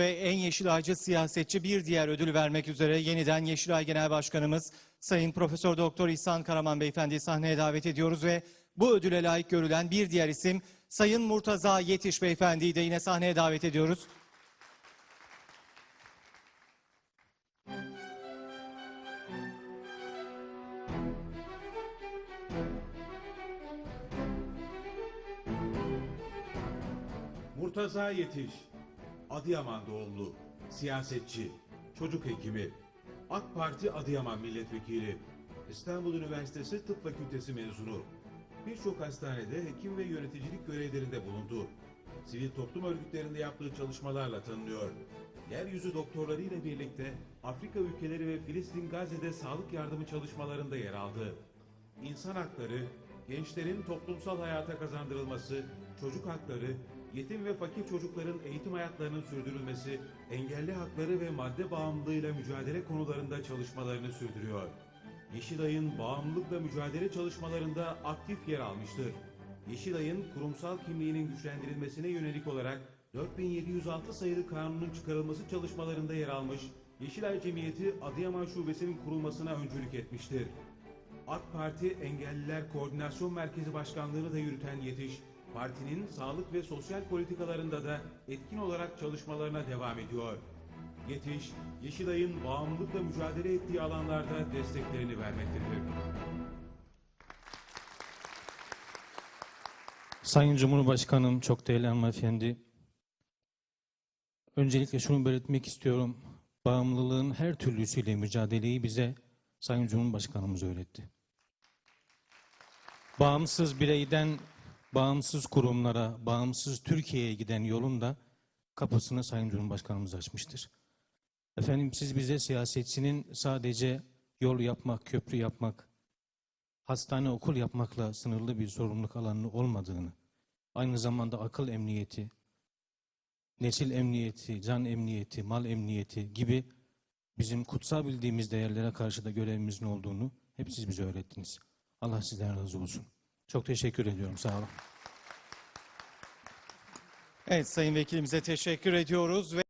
Ve en Yeşilaycı siyasetçi bir diğer ödülü vermek üzere yeniden Yeşilay Genel Başkanımız Sayın Profesör Doktor İhsan Karaman Beyefendi'yi sahneye davet ediyoruz ve bu ödüle layık görülen bir diğer isim Sayın Murtaza Yetiş Beyefendi'yi de yine sahneye davet ediyoruz. Murtaza Yetiş, Adıyaman doğumlu, siyasetçi, çocuk hekimi, AK Parti Adıyaman Milletvekili, İstanbul Üniversitesi Tıp Fakültesi mezunu. Birçok hastanede hekim ve yöneticilik görevlerinde bulundu. Sivil toplum örgütlerinde yaptığı çalışmalarla tanınıyor. Yeryüzü doktorları ile birlikte Afrika ülkeleri ve Filistin Gazze'de sağlık yardımı çalışmalarında yer aldı. İnsan hakları, gençlerin toplumsal hayata kazandırılması, çocuk hakları, yetim ve fakir çocukların eğitim hayatlarının sürdürülmesi, engelli hakları ve madde bağımlılığıyla mücadele konularında çalışmalarını sürdürüyor. Yeşilay'ın bağımlılıkla mücadele çalışmalarında aktif yer almıştır. Yeşilay'ın kurumsal kimliğinin güçlendirilmesine yönelik olarak 4706 sayılı kanunun çıkarılması çalışmalarında yer almış, Yeşilay Cemiyeti Adıyaman Şubesi'nin kurulmasına öncülük etmiştir. AK Parti Engelliler Koordinasyon Merkezi Başkanlığı'nı da yürüten Yetiş, partinin sağlık ve sosyal politikalarında da etkin olarak çalışmalarına devam ediyor. Yetiş, Yeşilay'ın bağımlılıkla mücadele ettiği alanlarda desteklerini vermektedir. Sayın Cumhurbaşkanım, çok değerli hanımefendi. Öncelikle şunu belirtmek istiyorum. Bağımlılığın her türlüsüyle mücadeleyi bize Sayın Cumhurbaşkanımız öğretti. Bağımsız bireyden bağımsız kurumlara, bağımsız Türkiye'ye giden yolun da kapısını Sayın Cumhurbaşkanımız açmıştır. Efendim siz bize siyasetçinin sadece yol yapmak, köprü yapmak, hastane okul yapmakla sınırlı bir sorumluluk alanı olmadığını, aynı zamanda akıl emniyeti, nesil emniyeti, can emniyeti, mal emniyeti gibi bizim kutsal bildiğimiz değerlere karşı da görevimizin olduğunu hep siz bize öğrettiniz. Allah sizden razı olsun. Çok teşekkür ediyorum. Sağ olun. Evet Sayın Vekilimize teşekkür ediyoruz ve